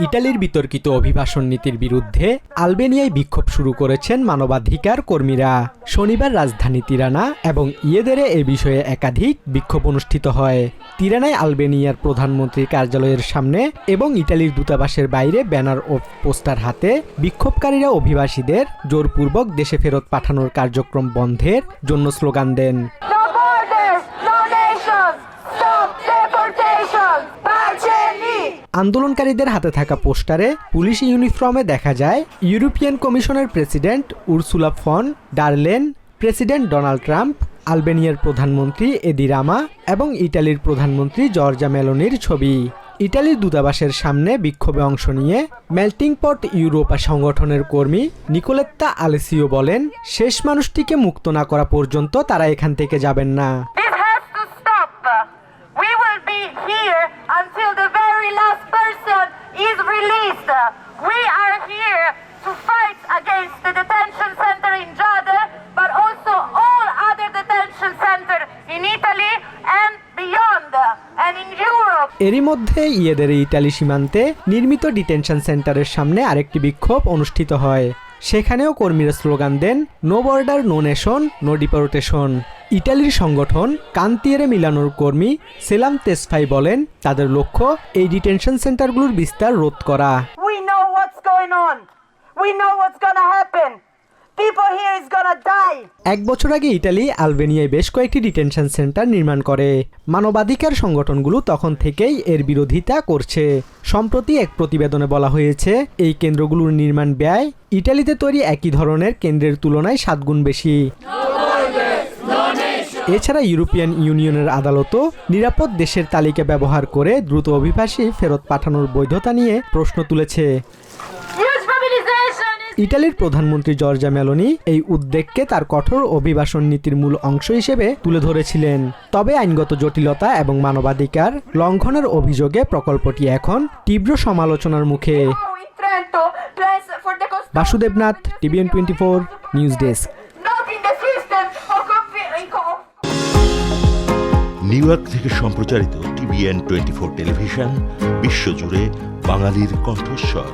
ইটালির বিতর্কিত অভিবাসন নীতির বিরুদ্ধে আলবেনিয়ায় বিক্ষোভ শুরু করেছেন মানবাধিকার কর্মীরা। শনিবার রাজধানী তিরানা এবং ইয়েদেরে এ বিষয়ে একাধিক বিক্ষোভ অনুষ্ঠিত হয়। তিরানায় আলবেনিয়ার প্রধানমন্ত্রীর কার্যালয়ের সামনে এবং ইটালির দূতাবাসের বাইরে ব্যানার ও পোস্টার হাতে বিক্ষোভকারীরা অভিবাসীদের জোরপূর্বক দেশে ফেরত পাঠানোর কার্যক্রম বন্ধের জন্য স্লোগান দেন। আন্দোলনকারীদের হাতে থাকা পোস্টারে পুলিশ ইউনিফর্মে দেখা যায় ইউরোপিয়ান কমিশনের president Ursula von der Leyen, president Donald Trump, আলবেনিয়ার প্রধানমন্ত্রী এদি রামা এবং ইটালির প্রধানমন্ত্রী জর্জা মেলোনির ছবি। ইটালির দূতাবাসের সামনে বিক্ষোভে অংশ নিয়ে মেল্টিং পট ইউরোপা সংগঠনের কর্মী নিকোলেত্তা আলেসিও বলেন, শেষ মানুষটিকে মুক্ত না করা পর্যন্ত তারা এখান থেকে যাবেন না। Released. We are here to fight against the detention center in Jade, but also all other detention centers in Italy and beyond, and in Europe. এরই মধ্যে ইয়েদের ইটালি সীমান্তে নির্মিত ডিটেনশন সেন্টারের সামনে আরেকটি বিক্ষোভ অনুষ্ঠিত হয় সেখানেও কর্মীরা স্লোগান দেন no border no nation no deportation ইটালির সংগঠন কান্তিয়েরে মিলানোর কর্মী সেলাম তেসফাই বলেন তাদের লক্ষ্য এই ডিটেনশন সেন্টারগুলোর বিস্তার রোধ করা going on. We know what's gonna happen. People here is gonna die. এক বছর আগে ইটালি আলবেনিয়ায় বেশ কয়েকটি ডিটেনশন সেন্টার নির্মাণ করে মানবাধিকার সংগঠনগুলো তখন থেকেই এর বিরোধিতা করছে সম্প্রতি এক প্রতিবেদনে বলা হয়েছে, এই কেন্দ্রগুলোর নির্মাণ ব্যয় ইটালিতে তৈরি একই ধরনের কেন্দ্রের তুলনায় সাত গুণ বেশি এছাড়া ইউরোপিয়ান ইউনিয়নের আদালতও নিরাপদ দেশের তালিকা ব্যবহার করে দ্রুত অভিবাসী ফেরত পাঠানোর বৈধতা নিয়ে প্রশ্ন তুলেছে ইটালির প্রধানমন্ত্রী জর্জা মেলোনি এই উদ্বেগকে তার কঠোর অভিবাসন নীতির মূল অংশ হিসেবে তুলে ধরেছিলেন। তবে আইনগত জটিলতা এবং মানবাধিকার লঙ্ঘনের অভিযোগে প্রকল্পটি এখন তীব্র সমালোচনার মুখে। Basudev Nath, TVN twenty four news desk. New York থেকে সম্প্রচারিত টিভিএন টোয়েন্টি ফোর টেলিভিশন, বিশ্বজুড়ে বাঙালির কণ্ঠস্বর।